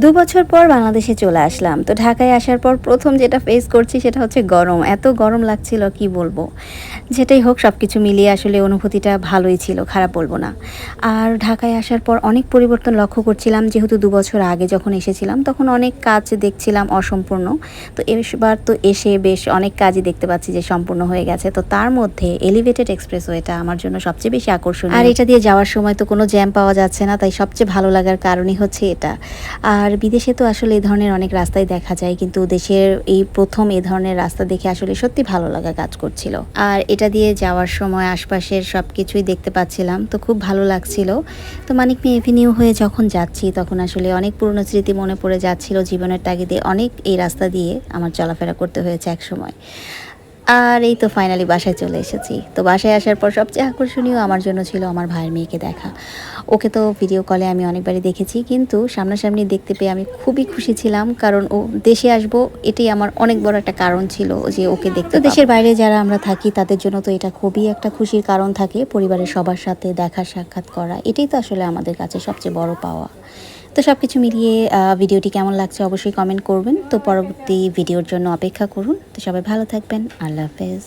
দু বছর পর বাংলাদেশে চলে আসলাম। তো ঢাকায় আসার পর প্রথম যেটা ফেস করছি সেটা হচ্ছে গরম। এত গরম লাগছিল, কি বলব? যেটাই হোক সব কিছু মিলিয়ে আসলে অনুভূতিটা ভালোই ছিল, খারাপ বলব না। আর ঢাকায় আসার পর অনেক পরিবর্তন লক্ষ্য করছিলাম। যেহেতু দু বছর আগে যখন এসেছিলাম, তখন অনেক কাজ দেখছিলাম অসম্পূর্ণ। তো এবার তো এসে বেশ অনেক কাজই দেখতে পাচ্ছি যে সম্পূর্ণ হয়ে গেছে। তো তার মধ্যে এলিভেটেড এক্সপ্রেসওয়েটা আমার জন্য সবচেয়ে বেশি আকর্ষণীয়। আর এটা দিয়ে যাওয়ার সময় তো কোনো জ্যাম পাওয়া যাচ্ছে না, তাই সবচেয়ে ভালো লাগার কারণই হচ্ছে এটা। আর বিদেশে তো আসলে এই ধরনের অনেক রাস্তাই দেখা যায়, কিন্তু দেশের এই প্রথম এই ধরনের রাস্তা দেখে আসলে সত্যি ভালো লাগা কাজ করছিল। আর এটা দিয়ে যাওয়ার সময় আশপাশের সব কিছুই দেখতে পাচ্ছিলাম, তো খুব ভালো লাগছিল। তো মানিক মি এভিনিউ হয়ে যখন যাচ্ছি, তখন আসলে অনেক পুরনো স্মৃতি মনে পড়ে যাচ্ছিল জীবনের তাগিদে অনেক এই রাস্তা দিয়ে আমার চলাফেরা করতে হয়েছে এক সময় আর এই তো ফাইনালি বাসায় চলে এসেছি। তো বাসায় আসার পর সবচেয়ে আকর্ষণীয় আমার জন্য ছিল আমার ভাইয়ের মেয়েকে দেখা। ওকে তো ভিডিও কলে আমি অনেকবারই দেখেছি কিন্তু সামনাসামনি দেখতে পেয়ে আমি খুবই খুশি ছিলাম কারণ ও দেশে আসব এটাই আমার অনেক বড় একটা কারণ ছিল যে ওকে দেখতে দেশের বাইরে যারা আমরা থাকি তাদের জন্য তো এটা খুবই একটা খুশির কারণ থাকে পরিবারের সবার সাথে দেখা সাক্ষাৎ করা এটাই তো আসলে আমাদের কাছে সবচেয়ে বড় পাওয়া। তো সব কিছু মিলিয়ে ভিডিওটি কেমন লাগছে অবশ্যই কমেন্ট করবেন। তো পরবর্তী ভিডিওর জন্য অপেক্ষা করুন। তো সবাই ভালো থাকবেন। আল্লাহ হাফেজ।